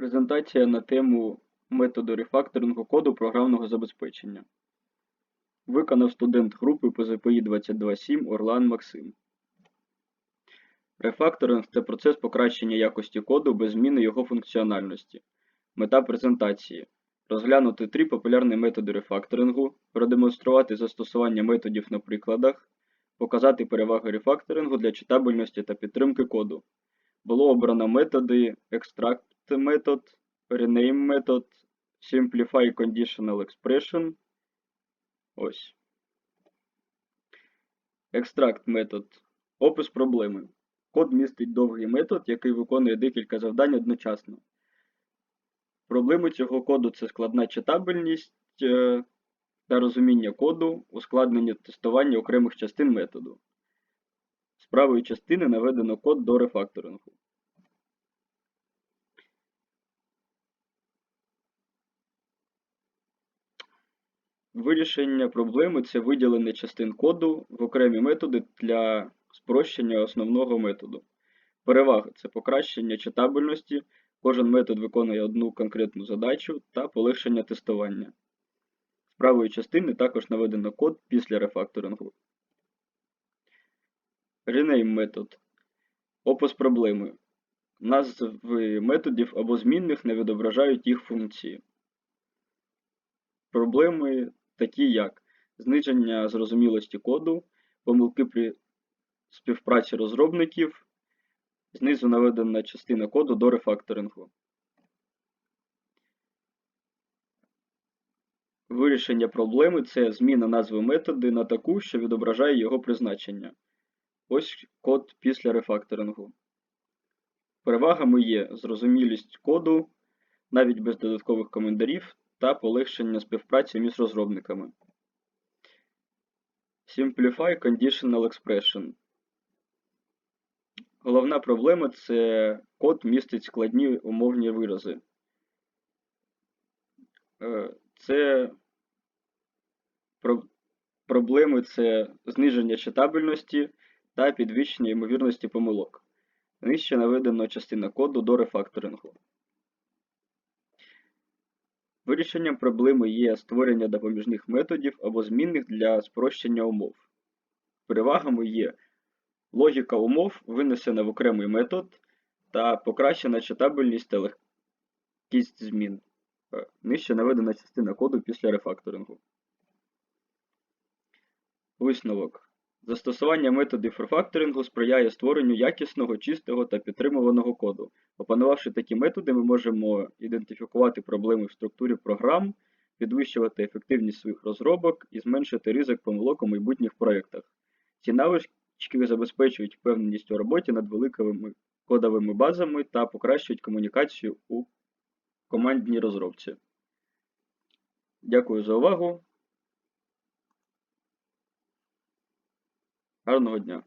Презентація на тему методу рефакторингу коду програмного забезпечення. Виконав студент групи ПЗПІ 227 Орлан Максим. Рефакторинг це процес покращення якості коду без зміни його функціональності. Мета презентації розглянути три популярні методи рефакторингу, продемонструвати застосування методів на прикладах, показати переваги рефакторингу для читабельності та підтримки коду. Було обрано методи extract метод, rename метод, simplify conditional expression. Ось. Extract метод. Опис проблеми. Код містить довгий метод, який виконує декілька завдань одночасно. Проблеми цього коду це складна читабельність е, та розуміння коду, ускладнення тестування окремих частин методу. З правої частини наведено код до рефакторингу. Вирішення проблеми це виділення частин коду в окремі методи для спрощення основного методу. Переваги це покращення читабельності, кожен метод виконує одну конкретну задачу та полегшення тестування. З правої частини також наведено код після рефакторингу. Rename метод. Опис проблеми. Назви методів або змінних не відображають їх функції. Проблеми такі як зниження зрозумілості коду, помилки при співпраці розробників, знизу наведена частина коду до рефакторингу. Вирішення проблеми це зміна назви методи на таку, що відображає його призначення. Ось код після рефакторингу. Перевагами є зрозумілість коду, навіть без додаткових коментарів та полегшення співпраці між розробниками. Simplify Conditional Expression. Головна проблема це код містить складні умовні вирази. Е, Це про- проблеми це зниження читабельності та підвищення ймовірності помилок. Нижче наведено частина коду до рефакторингу. Вирішенням проблеми є створення допоміжних методів або змінних для спрощення умов. Перевагами є логіка умов винесена в окремий метод та покращена читабельність та легкість змін. Е, Нижче наведена частина коду після рефакторингу. Висновок. Застосування методів рефакторингу сприяє створенню якісного, чистого та підтримуваного коду. Опанувавши такі методи, ми можемо ідентифікувати проблеми в структурі програм, підвищувати ефективність своїх розробок і зменшити ризик помилок у майбутніх проєктах. Ці навички забезпечують впевненість у роботі над великими кодовими базами та покращують комунікацію у командній розробці. Дякую за увагу. Гарного дня!